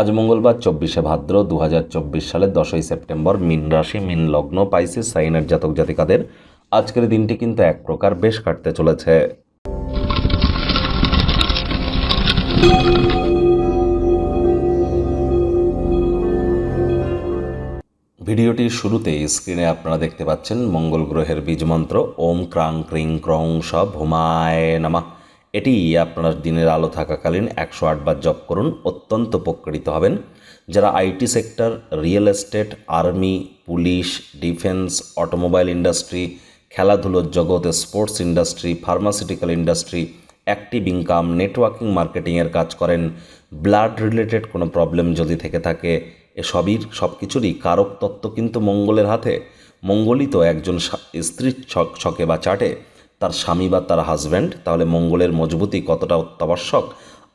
আজ মঙ্গলবার চব্বিশে ভাদ্র দু সালের দশই সেপ্টেম্বর মিন রাশি, মিন লগ্ন, পাইসিস, সাইনের জাতক জাতিকাদের আজকের দিনটি কিন্তু এক প্রকার বেশ কাটতে চলেছে। ভিডিওটির শুরুতেই স্ক্রিনে আপনারা দেখতে পাচ্ছেন মঙ্গল গ্রহের বীজ মন্ত্র, ওম ক্রাং ক্রিং ক্রং স ভূমায় নামা। এটি আপনার দিনের আলো থাকাকালীন একশো আটবার জপ করুন, অত্যন্ত উপকৃত হবেন। যারা IT sector, real estate, army, police, defence, automobile industry, খেলাধুলোর জগতে sports industry, pharmaceutical industry, active income, networking, মার্কেটিংয়ের কাজ করেন, ব্লাড রিলেটেড কোনো প্রবলেম যদি থেকে থাকে এসবই সব কিছুরই কারক তত্ত্ব কিন্তু মঙ্গলের হাতে। মঙ্গলই তো একজন স্ত্রীর ছক, ছকে বা চাটে। তার স্বামী বা তার হাজব্যান্ড তাহলে মঙ্গলের মজবুতি কতটা অত্যাবশ্যক?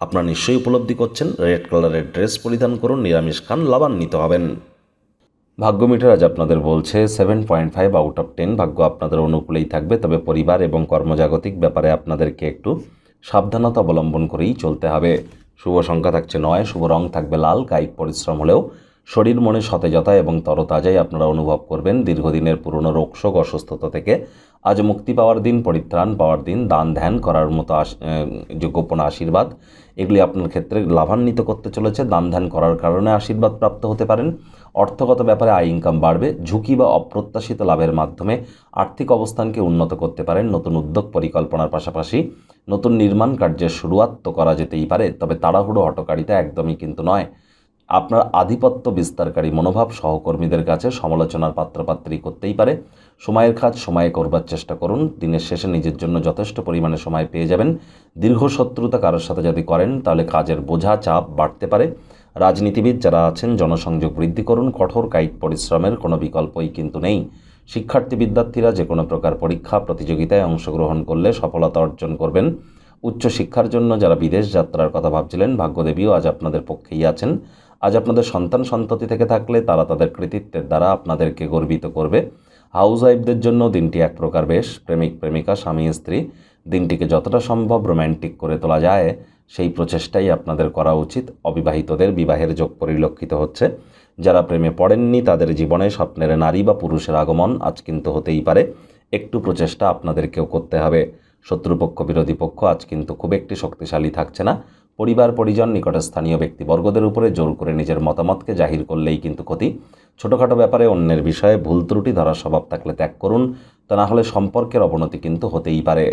আপনারা নিশ্চয়ই উপলব্ধি করছেন রেড কালারের ড্রেস পরিধান করুন, নিরামিষ খান, লাভান্বিত হবেন। ভাগ্য মিটার আজ আপনাদের বলছে seven point five out of ten ভাগ্য আপনাদের অনুকূলেই থাকবে, তবে পরিবার এবং কর্মজাগতিক ব্যাপারে আপনাদেরকে একটু সাবধানতা অবলম্বন করেই চলতে হবে। শুভ সংখ্যা থাকছে নয়, শুভ রং থাকবে লাল, কায়িক পরিশ্রম হলেও শরীর মনে সতেজতা এবং তরতাজাই আপনারা অনুভব করবেন দীর্ঘদিনের পুরনো রোগশোক অসুস্থতা থেকে। আজ মুক্তি পাওয়ার দিন, পরিত্রাণ পাওয়ার দিন, দান ধ্যান করার মতো যে গোপন আশীর্বাদ। এগুলি আপনার ক্ষেত্রে লাভান্বিত করতে চলেছে। দান ধ্যান করার কারণে আশীর্বাদ প্রাপ্ত হতে পারেন। অর্থগত ব্যাপারে আয় ইনকাম বাড়বে। ঝুঁকি বা অপ্রত্যাশিত লাভের মাধ্যমে আর্থিক অবস্থানকে উন্নত করতে পারেন। নতুন উদ্যোগ পরিকল্পনার পাশাপাশি নতুন নির্মাণ কার্যের শুরুয়াত তো করা যেতেই পারে, তবে তাড়াহুড়ো হটকারিতা একদমই কিন্তু নয়। আপনার আধিপত্য বিস্তারকারী মনোভাব সহকর্মীদের কাছে সমালোচনার পাত্রপাত্রী করতেই পারে। সময়ের কাজ সময়ে করবার চেষ্টা করুন। দিনের শেষে নিজের জন্য যথেষ্ট পরিমাণে সময় পেয়ে যাবেন। দীর্ঘ শত্রুতা কারোর সাথে যদি করেন, তাহলে কাজের বোঝা চাপ বাড়তে পারে। রাজনীতিবিদ যারা আছেন, জনসংযোগ বৃদ্ধি করুন। কঠোর কায়িক পরিশ্রমের কোনো বিকল্পই কিন্তু নেই। শিক্ষার্থী বিদ্যার্থীরা যে কোনো প্রকার পরীক্ষা, প্রতিযোগিতায় অংশগ্রহণ করলে সফলতা অর্জন করবেন। উচ্চশিক্ষার জন্য যারা বিদেশ যাত্রার কথা ভাবছিলেন, ভাগ্যদেবীও আজ আপনাদের পক্ষেই আছেন। আজ আপনাদের সন্তান সন্ততি থেকে থাকলে তারা তাদের কৃতিত্বের দ্বারা আপনাদেরকে গর্বিত করবে। হাউস ওয়াইফদের জন্য দিনটি এক প্রকার বেশ, প্রেমিক, প্রেমিকা, স্বামী, স্ত্রী। দিনটিকে যতটা সম্ভব রোম্যান্টিক করে তোলা যায়, সেই প্রচেষ্টাই আপনাদের করা উচিত। অবিবাহিতদের বিবাহের যোগ পরিলক্ষিত হচ্ছে। যারা প্রেমে পড়েননি, তাদের জীবনে স্বপ্নের নারী বা পুরুষের আগমন আজ কিন্তু হতেই পারে। একটু প্রচেষ্টা আপনাদেরকেও করতে হবে। শত্রুপক্ষ, বিরোধী পক্ষ আজ কিন্তু খুব একটি শক্তিশালী থাকছে না। পরিবার, পরিজন নিকটে স্থানীয় ব্যক্তিবর্গদের উপরে জোর করে নিজের মতামতকে জাহির করলেই কিন্তু ক্ষতি। ছোটোখাটো ব্যাপারে অন্যের বিষয়ে ভুল ত্রুটি ধরার স্বভাব থাকলে ত্যাগ করুন, তা না হলে সম্পর্কের অবনতি কিন্তু হতেই পারে।